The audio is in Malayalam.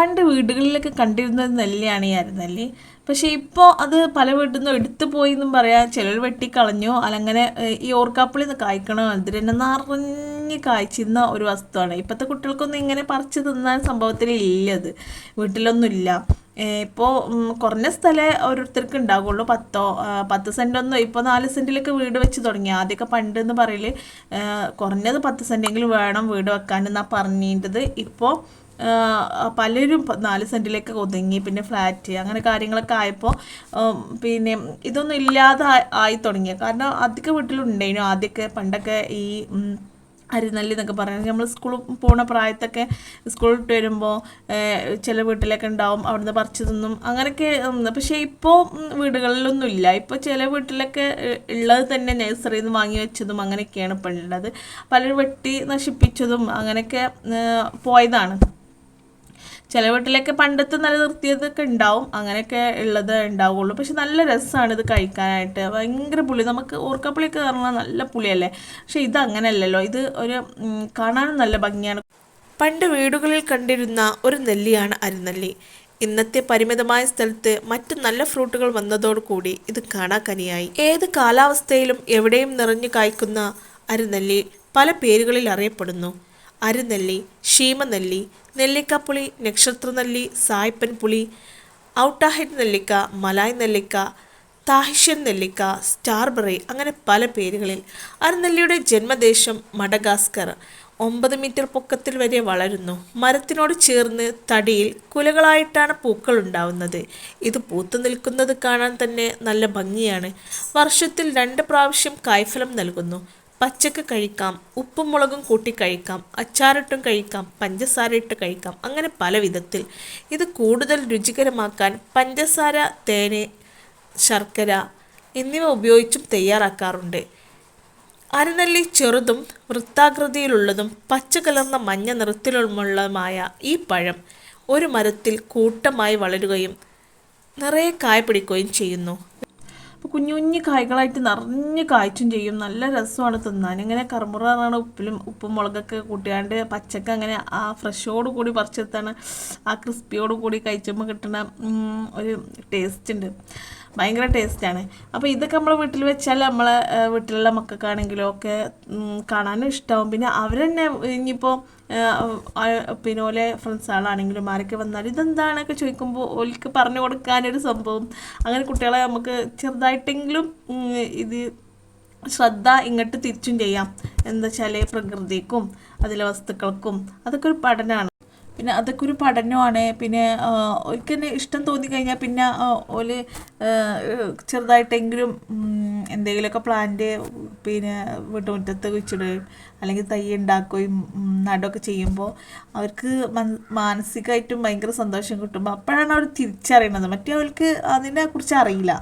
പണ്ട് വീടുകളിലൊക്കെ കണ്ടിരുന്നത് നെല്ലിയാണ് ഈ അരനെല്ലി. പക്ഷേ ഇപ്പോൾ അത് പല വീട്ടിൽ നിന്നും എടുത്തു പോയി എന്നും പറയാം ചിലർ വെട്ടിക്കളഞ്ഞു. അല്ലെങ്കിൽ ഈ ഓർക്കാപ്പിളി കായ്ക്കണോ അതിൽ തന്നെ നിറഞ്ഞ് കായ്ച്ചിരുന്ന ഒരു വസ്തുവാണ്. ഇപ്പോഴത്തെ കുട്ടികൾക്കൊന്നും ഇങ്ങനെ പറിച്ച് തിന്നാൻ സംഭവത്തിൽ ഇല്ല അത്. വീട്ടിലൊന്നുമില്ല. ഇപ്പോൾ കുറഞ്ഞ സ്ഥലേ ഓരോരുത്തർക്ക് ഉണ്ടാകുള്ളൂ പത്തോ പത്ത് സെന്റൊന്നും ഇപ്പോൾ നാല് സെന്റിലൊക്കെ വീട് വെച്ച് തുടങ്ങി. ആദ്യമൊക്കെ പണ്ട് എന്ന് പറയൽ കുറഞ്ഞത് പത്ത് സെന്റെങ്കിലും വേണം വീട് വെക്കാൻ എന്നാണ് പറഞ്ഞിട്ടത് ഇപ്പോൾ പലരും നാല് സെന്റിലേക്ക് ഒതുങ്ങി പിന്നെ ഫ്ലാറ്റ് അങ്ങനെ കാര്യങ്ങളൊക്കെ ആയപ്പോൾ പിന്നെ ഇതൊന്നും ഇല്ലാതെ ആയി- തുടങ്ങി കാരണം അധിക വീട്ടിലുണ്ടായിരുന്നു ആദ്യമൊക്കെ പണ്ടൊക്കെ ഈ അരിനെല്ലി എന്നൊക്കെ പറയുന്നത് നമ്മൾ സ്കൂളിൽ പോണ പ്രായത്തൊക്കെ സ്കൂളിൽ വിട്ട് വരുമ്പോൾ ചില വീട്ടിലൊക്കെ ഉണ്ടാവും അവിടുന്ന് പറിച്ചു തിന്നും അങ്ങനെയൊക്കെ പക്ഷേ ഇപ്പോൾ വീടുകളിലൊന്നും ഇല്ല. ഇപ്പോൾ ചില വീട്ടിലൊക്കെ ഉള്ളത് തന്നെ നഴ്സറിയിൽ നിന്ന് വാങ്ങി വെച്ചതും അങ്ങനെയൊക്കെയാണ് ഇപ്പോൾ ഉള്ളത്. പലരും വെട്ടി നശിപ്പിച്ചതും അങ്ങനെയൊക്കെ പോയതാണ്. ചില വീട്ടിലൊക്കെ പണ്ടത്തെ നല്ല നിർത്തിയതൊക്കെ ഉണ്ടാവും അങ്ങനെയൊക്കെ ഉള്ളത് ഉണ്ടാവുള്ളൂ. പക്ഷെ നല്ല രസമാണ് ഇത് കഴിക്കാനായിട്ട്. ഭയങ്കര പുളി. നമുക്ക് ഓർക്കപ്പുളിയൊക്കെ പറഞ്ഞാൽ നല്ല പുളിയല്ലേ? പക്ഷെ ഇത് അങ്ങനെയല്ലല്ലോ. ഇത് ഒരു കാണാനും നല്ല ഭംഗിയാണ്. പണ്ട് വീടുകളിൽ കണ്ടിരുന്ന ഒരു നെല്ലിയാണ് അരുനെല്ലി. ഇന്നത്തെ പരിമിതമായ സ്ഥലത്ത് മറ്റു നല്ല ഫ്രൂട്ടുകൾ വന്നതോടുകൂടി ഇത് കാണാക്കനിയായി. ഏത് കാലാവസ്ഥയിലും എവിടെയും നിറഞ്ഞു കായ്ക്കുന്ന അരുനെല്ലി പല പേരുകളിൽ അറിയപ്പെടുന്നു. അരിനെല്ലി ഷീമനെല്ലി നെല്ലിക്കപ്പുളി നക്ഷത്രനെല്ലി സായ്പൻ പുളി ഔട്ടാഹിഡ് നെല്ലിക്ക മലായ് നെല്ലിക്ക താഹിഷ്യൻ നെല്ലിക്ക സ്റ്റാർബെറി അങ്ങനെ പല പേരുകളിൽ. അരിനെല്ലിയുടെ ജന്മദേശം മഡഗാസ്കർ. ഒമ്പത് മീറ്റർ പൊക്കത്തിൽ വരെ വളരുന്നു. മരത്തിനോട് ചേർന്ന് തടിയിൽ കുലകളായിട്ടാണ് പൂക്കൾ ഉണ്ടാവുന്നത്. ഇത് പൂത്തു നിൽക്കുന്നത് കാണാൻ തന്നെ നല്ല ഭംഗിയാണ്. വർഷത്തിൽ രണ്ട് പ്രാവശ്യം കായ്ഫലം നൽകുന്നു. പച്ചക്ക് കഴിക്കാം ഉപ്പും മുളകും കൂട്ടി കഴിക്കാം അച്ചാറിട്ടും കഴിക്കാം പഞ്ചസാര ഇട്ട് കഴിക്കാം അങ്ങനെ പല വിധത്തിൽ. ഇത് കൂടുതൽ രുചികരമാക്കാൻ പഞ്ചസാര തേന് ശർക്കര എന്നിവ ഉപയോഗിച്ചും തയ്യാറാക്കാറുണ്ട്. അരനെല്ലി ചെറുതും വൃത്താകൃതിയിലുള്ളതും പച്ച കലർന്ന മഞ്ഞ നിറത്തിലുമുള്ളതുമായ ഈ പഴം ഒരു മരത്തിൽ കൂട്ടമായി വളരുകയും നിറയെ കായ പിടിക്കുകയും ചെയ്യുന്നു. അപ്പോൾ കുഞ്ഞു കുഞ്ഞു കായ്കളായിട്ട് നിറഞ്ഞ് കായ്ച്ചും ചെയ്യും. നല്ല രസമാണ് തിന്നാൻ. ഇങ്ങനെ കറുമുറ പറഞ്ഞാണ് ഉപ്പിലും ഉപ്പും മുളകൊക്കെ കൂട്ടിയാണ്ട് പച്ചക്ക അങ്ങനെ ആ ഫ്രഷോട് കൂടി പറിച്ചെടുത്താണ് ആ ക്രിസ്പിയോട് കൂടി കഴിച്ചുമ്പോൾ കിട്ടുന്ന ഒരു ടേസ്റ്റ് ഉണ്ട്. ഭയങ്കര ടേസ്റ്റാണ് അപ്പോൾ ഇതൊക്കെ നമ്മൾ വീട്ടിൽ വെച്ചാൽ നമ്മളെ വീട്ടിലുള്ള മക്കൾക്കാണെങ്കിലും ഒക്കെ കാണാനും ഇഷ്ടമാവും പിന്നെ അവർ തന്നെ ഇനിയിപ്പോൾ പിന്നെ ഓലെ ഫ്രണ്ട്സുകളാണെങ്കിലും ആരൊക്കെ വന്നാൽ ഇതെന്താണൊക്കെ ചോദിക്കുമ്പോൾ ഓൽക്ക് പറഞ്ഞു കൊടുക്കാനൊരു സംഭവം. അങ്ങനെ കുട്ടികളെ നമുക്ക് ചെറുതായിട്ടെങ്കിലും ഇത് ശ്രദ്ധ ഇങ്ങോട്ട് തിരിച്ചും ചെയ്യാം. എന്താ വെച്ചാൽ പ്രകൃതിക്കും അതിലെ വസ്തുക്കൾക്കും അതൊക്കെ ഒരു പഠനമാണ് പിന്നെ അതൊക്കെ ഒരു പഠനമാണ്. പിന്നെ ഒരിക്കൽ തന്നെ ഇഷ്ടം തോന്നിക്കഴിഞ്ഞാൽ പിന്നെ ഓൽ ചെറുതായിട്ടെങ്കിലും എന്തെങ്കിലുമൊക്കെ പ്ലാന്റ് പിന്നെ വീട്ടുമുറ്റത്ത് വെച്ചിടുകയും അല്ലെങ്കിൽ തൈ ഉണ്ടാക്കുകയും നടുകയൊക്കെ ചെയ്യുമ്പോൾ അവർക്ക് മാനസികമായിട്ടും ഭയങ്കര സന്തോഷം കിട്ടുമ്പോൾ അപ്പോഴാണ് അവർ തിരിച്ചറിയുന്നത് മറ്റേ അവർക്ക് അതിനെ കുറിച്ച് അറിയില്ല.